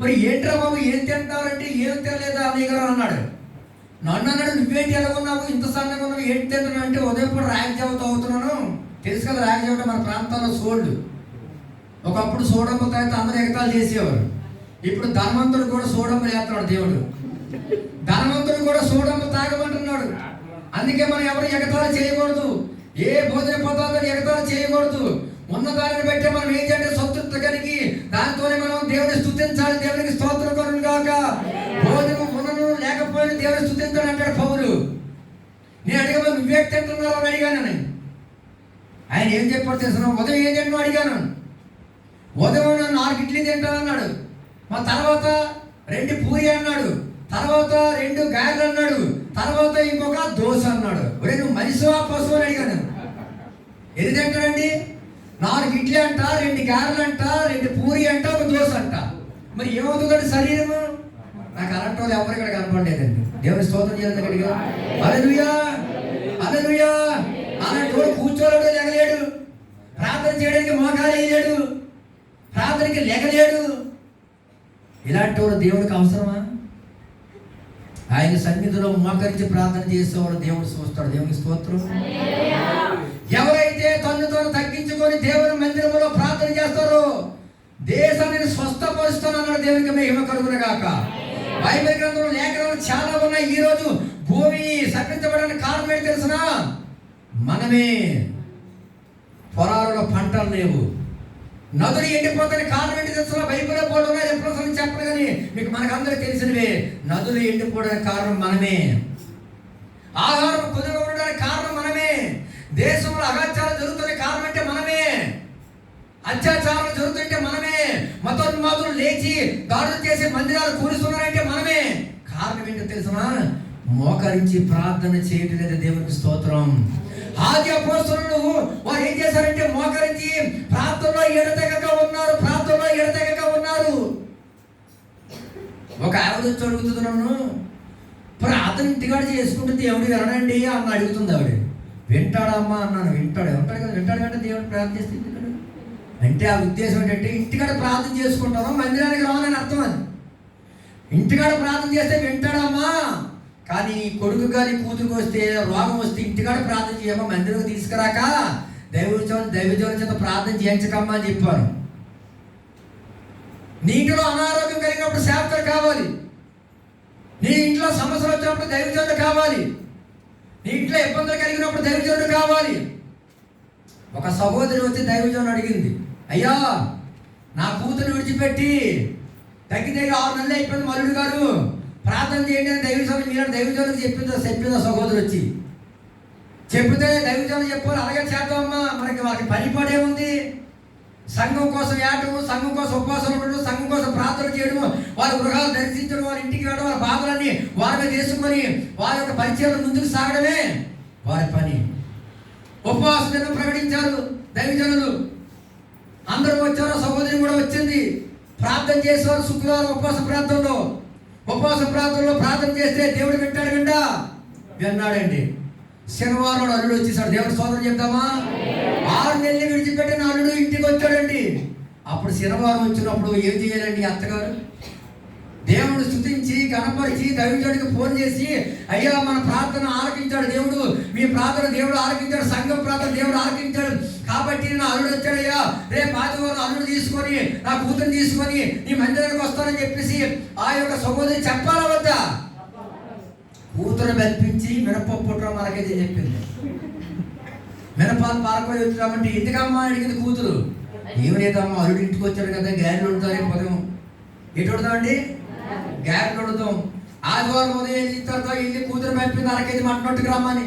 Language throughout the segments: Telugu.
మరి ఏంట్రా బాబు ఏం తింటారంటే ఏం తినలేదా అన్నయ్య గారు అన్నాడు. నన్ను అన్నాడు నువ్వేంటి ఎలా ఉన్నావు? ఇంత సన్నగా ఉన్నావు? ఏంటి తింటున్నావు? అంటే ఉదయం పూట రాగి జావ తాగుతున్నాను. తెలుసు కదా రాగి జావ మన ప్రాంతాల్లో సోళ్ళు. ఒకప్పుడు సోడమ్మ తాగితే అందరూ ఎగతాలు చేసేవారు. ఇప్పుడు ధనవంతుడు కూడా సోడమ్మ లేస్తున్నాడు దేవుడు. ధనవంతుడు కూడా సోడమ్మ తాగమంటున్నాడు. అందుకే మనం ఎవరు ఎగతాలు చేయకూడదు. ఏ భోజన పదార్థాలు ఎగతాలు చేయకూడదు. ఉన్న దానిని బట్టి మనం ఏం చేయాలి సంతృప్తి కలిగి దానితోనే మనం దేవుని స్తుతించాలి దేవునికి స్తోత్రం కరును గాక భోజనం ఉన్నను లేకపోయినా దేవుని స్తుతించాలి అంటాడు పౌలు నేను అడిగా నువ్వే అని అడిగాను నేను. ఆయన ఏం చెప్పాడు తెలుసు ఉదయం ఏం తింటున్నావు అడిగాను ఉదయం నన్ను నాలుగు ఇడ్లీ తింటాను అన్నాడు. మా తర్వాత రెండు పూరి అన్నాడు. తర్వాత రెండు గాయలు అన్నాడు. తర్వాత ఇంకొక దోశ అన్నాడు. ఒరే నువ్వు మనిషివా పశువు అని అడిగాను ఎన్ని తింటాడండి? నాలుగు ఇడ్లీ అంట రెండు గారెలు అంట రెండు పూరి అంట ఒక దోశ అంట. మరి ఏమవుతుందండి శరీరము? నాకు అలాంటి వాళ్ళు ఎవరు ఇక్కడ కనపడలేదండి. దేవుని స్తోత్రం చేయాలి అడిగా అరే అలలుయా! అలాంటి కూర్చోలేడు లెగలేడు. ప్రార్థన చేయడానికి మోకాలు వేయలేడు ప్రార్థనకి లెగలేడు. ఇలాంటి వాడు దేవుడికి అవసరమా? ఆయన సన్నిధిలో మోకరించి ప్రార్థన చేసేవాడు దేవుడు చూస్తాడు. దేవుని స్తోత్రం. ఎవరైతే తొందరతో తగ్గించుకొని దేవుని మందిరంలో ప్రార్థన చేస్తారో దేశాన్ని స్వస్థపరుస్తానన్నాడు దేవునికి మేము కలుగును గాక బైబిల్ గ్రంథంలో లేఖనాలు చాలా ఉన్నాయి. ఈ రోజు భూమి శపించబడడానికి కారణం ఏంటి తెలుసునా? మనమే పొలాలలో పంటలు లేవు. నదులు ఎండిపోతాయి కారణం ఏంటి తెలుసునా? బైబిల్లో పోవడం ఎప్పుడు చెప్పను కానీ మీకు అందరికి తెలిసినవే నదులు ఎండిపోవడానికి కారణం మనమే. ఆహారం కుదురు ఉండడానికి కారణం మనమే. దేశంలో అగాచారాలు జరుగుతున్న కారణం అంటే మనమే. అత్యాచారాలు జరుగుతుంటే మనమే. మతోన్మాదులు లేచి దాడులు చేసి మందిరాలు కూరుస్తున్నారంటే మనమే. కారణం ఏంటో తెలుసునా? మోకరించి ప్రార్థన చేయటం లేదా దేవునికి స్తోత్రం. ఆది అపోస్తులు వారు ఏం చేశారంటే మోకరించి ప్రార్థనలో ఎడతెగక ఉన్నారు ప్రార్థనలో ఎడతెగక ఉన్నారు. ఒక ఆవిడ వచ్చి అడుగుతున్నాను ప్రార్థన ఇంటికాడ చేసుకుంటుంది ఎవడు వినడండి అన్న అడుగుతుంది ఆవిడ. వింటాడమ్మా అన్నాను. వింటాడు. ఉంటాడు కదా వింటాడు కంటే దేవుడు ప్రార్థన చేస్తే అంటే ఆ ఉద్దేశం ఏంటంటే ఇంటికాడ ప్రార్థన చేసుకుంటాను మందిరానికి రావాలని అర్థం అది. ఇంటికాడ ప్రార్థన చేస్తే వింటాడమ్మా కానీ కొడుకు కానీ కూతురుకు వస్తే రోగం వస్తే ఇంటికాడ ప్రార్థన చేయమ్మా మందిరం తీసుకురాక దైవజనం దైవజనం చేత ప్రార్థన చేయించకమ్మా అని చెప్పాను. నీటిలో అనారోగ్యం కలిగినప్పుడు శాస్త్రం కావాలి. నీ ఇంట్లో సమస్యలు వచ్చినప్పుడు దైవజోడు కావాలి. నీ ఇంట్లో ఇబ్బందులు కలిగినప్పుడు దైవజోడు కావాలి. ఒక సహోదరి వచ్చి దైవజనుడు అడిగింది అయ్యా నా కూతురు విడిచిపెట్టి తగ్గి దగ్గర ఆరు నెలలు అయిపోయింది మల్లుడు గారు. ప్రార్థన చేయండి అని మీరు దైవజనం చెప్పిన చెప్పిన సహోదరు వచ్చి చెప్తే దైవజనం చెప్పారు అలాగే చేద్దామమ్మా మనకి వాళ్ళకి పనిపడే ఉంది. సంఘం కోసం ఏటము సంఘం కోసం ఉపవాసం ఉండడం సంఘం కోసం ప్రార్థన చేయడం వారి గృహాలు దర్శించడం వారి ఇంటికి వెళ్ళడం వారి బాధలన్నీ వారి మీద వేసుకొని వారి యొక్క పరిచయం ముందుకు సాగడమే వారి పని. ఉపవాస దినం ప్రకటించారు దైవజనులు అందరూ వచ్చారు సహోదరి కూడా వచ్చింది. ప్రార్థన చేసేవారు శుక్రవారం ఉపవాస ప్రార్థనలో. ఉపవాస ప్రార్థనలో ప్రార్థన చేస్తే దేవుడు వింటాడు విండా విన్నాడండి. శనివారం అల్లుడు వచ్చేసాడు. దేవుడు సోదరు చెప్తామా? ఆరు నెలలు విడిచిపెట్టిన అల్లుడు ఇంటికి వచ్చాడండి. అప్పుడు శనివారం వచ్చినప్పుడు ఏం చేయాలండి అత్తగారు? దేవుడు స్థుతించి గణపరిచి దైవజుడికి ఫోన్ చేసి అయ్యా మన ప్రార్థన ఆలకించాడు దేవుడు. మీ ప్రార్థన దేవుడు ఆలకించాడు సంఘం ప్రార్థన దేవుడు ఆలకించాడు. కాబట్టి నా అల్లుడు వచ్చాడయ్యా. రేపు ఆదివారం అల్లుడు తీసుకొని నా కూతురు తీసుకొని నీ మందిరానికి వస్తానని చెప్పేసి ఆ యొక్క సహోదరి చెప్పాలా వద్దా? కూతురు మెప్పించి మినపప్పుట్రా మనకైతే చెప్పింది. మినపాలు పాలకొని వచ్చామంటే ఎందుకమ్మా అడిగింది కూతురు? ఏమి లేదమ్మా అల్లుడు ఇంటికి వచ్చాడు కదా గ్యారెలు వండుతారు ఉదయం ఎటు వండుతామండి? గ్యారెలు వండుతాం. ఆదివారం ఉదయం తర్వాత వెళ్ళి కూతురు పంపింది అరకేది మట్టినట్టుకు రమ్మని.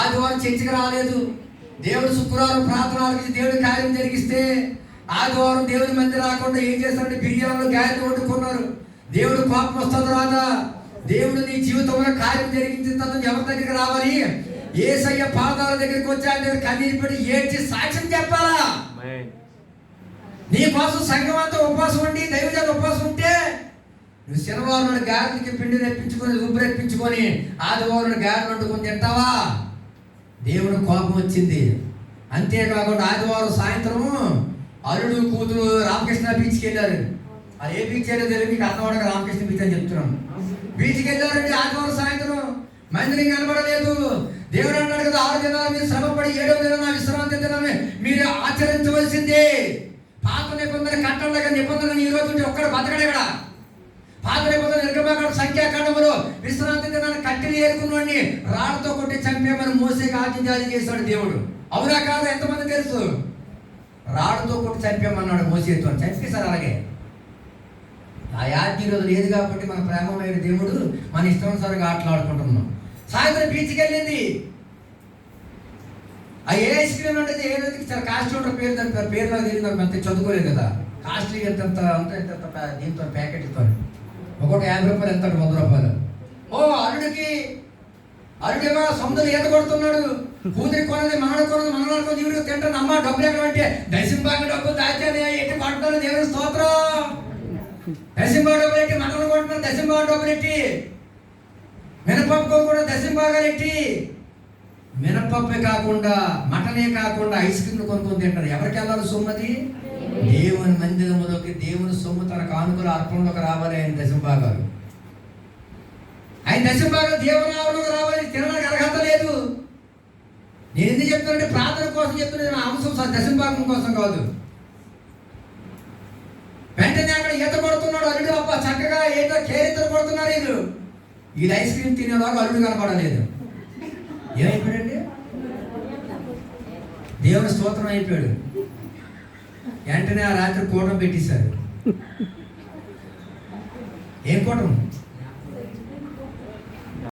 ఆదివారం చర్చికి రాలేదు. దేవుడు శుక్రవారం ప్రార్థన ఆలకించి దేవుడి కార్యం జరిగిస్తే ఆదివారం దేవుని మంది రాకుండా ఏం చేస్తారంటే బిర్యానీలు గ్యారెలు వండుకున్నారు. దేవుడు కోపం వస్తుంది తర్వాత దేవుడు నీ జీవితంలో కార్యం జరిగించిన తర్వాత ఎవరి దగ్గరికి రావాలి? ఏసయ్య పాదాల దగ్గరికి వచ్చి ఆయన దగ్గర కన్నీరు పెట్టి ఏడ్చి సాక్ష్యం చెప్పాలా? నీ కోసం సంఘం అంతా ఉపవాసం ఉండి దైవజన ఉపవాసం ఉంటే నువ్వు శనివారం గారెలకి పిండి రెప్పించుకొని ఉప్పు రెప్పించుకొని ఆదివారం గారెలు వండుకొని తింటావా? దేవుని కోపం వచ్చింది. అంతేకాకుండా ఆదివారం సాయంత్రం అల్లుడు కూతురు రామకృష్ణ బీచ్కి వెళ్ళారు. అది ఏ బీచ్ అనేది తెలియదు మీకు అన్నవాడక రామకృష్ణ బీచ్ అని చెప్తున్నాం. బీచ్కి వెళ్ళారండి ఆదివారం సాయంత్రం. మందిరం కనబడలేదు. దేవుడు అన్నాడు కదా ఆరు దినాలు మీరు శ్రమపడి ఏడో దిన విశ్రాంతి దినమే. మీరు ఆచరించవలసిందే. పాత నిబంధన కట్టడం నిబంధన ఈ రోజు ఒక్కడ బతకడే ఇక్కడ. పాత నిబంధన నిర్గమాకాండ సంఖ్యాకాండములో విశ్రాంతి దినాన్ని కట్టెలు ఏరుకున్నాడిని రాళ్ళతో కొట్టి చంపేమని మోసేకి ఆజ్ఞాజీ చేశాడు దేవుడు అవునా కాదు ఎంతమంది తెలుసు రాళ్ళతో కొట్టి చంపేమన్నాడు మోసేతో చంపేశారు అలాగే ఆ యాజ్ఞ రోజు లేదు కాబట్టి మన ప్రేమమైన దేవుడు మన ఇష్టానుసారంగా ఆటలాడుకుంటున్నాం సాయంత్రం బీచ్కి వెళ్ళింది ఆ ఏ ఐస్ క్రీమ్ అనేది ఏ రోజుకి చాలా కాస్ట్ ఉంటుంది పేరు దాని పేరు నాకు తెలియదు నాకు అంత చదువుకోలేదు కదా కాస్ట్లీ ఎంత అంత ఎంత దీంతో ప్యాకెట్ ఒక్కొక్క యాభై రూపాయలు ఎంత వంద రూపాయలు. ఓ అల్లుడికి అల్లుడేమో సొంతలు ఈత కొడుతున్నాడు. కూతురి కొనది మనడు కొనది మనవాడు కొనది ఈవిడికి తింటాను అమ్మ డబ్బులు ఎక్కడ అంటే దశంబాగా డబ్బు దాచాను ఎట్టి కొడుతున్నాడు దేవుని స్తోత్రం. దశంబాగా డబ్బులు ఎట్టి మనలు కొడుతున్నాను దశంబాగా డబ్బులు ఎట్టి? మినపప్పు కూడా దశంబాగాలు ఎట్టి? మినపప్పే కాకుండా మటనే కాకుండా ఐస్ క్రీమ్ కొనుక్కొని తింటారు. ఎవరికి వెళ్ళాలి సొమ్మది దేవుని. మందిరములోకి దేవుని సొమ్ము తన కానుకల అర్పణలోకి రావాలి ఆయన దశంభాగాలు ఆయన దశంభాగాలు దేవుని ఆవరణలోకి రావాలి. తినడానికి అర్హత లేదు. నేను ఎందుకు చెప్తానంటే ప్రార్థన కోసం చెప్తున్నది నా అంశం దశంభాగం కోసం కాదు. వెంటనే అక్కడ ఈత కొడుతున్నాడు అల్లుడు. అప్ప చక్కగా ఏదో కేరింతలు కొడుతున్నారు వీళ్ళు. వీళ్ళు ఐస్ క్రీమ్ తినేలాగా అల్లుడు కనపడలేదు. ఏమైపోయాడండి దేవుని స్తోత్రం అయిపోయాడు. వెంటనే ఆ రాత్రి కూటం పెట్టేశారు. ఏం కూటం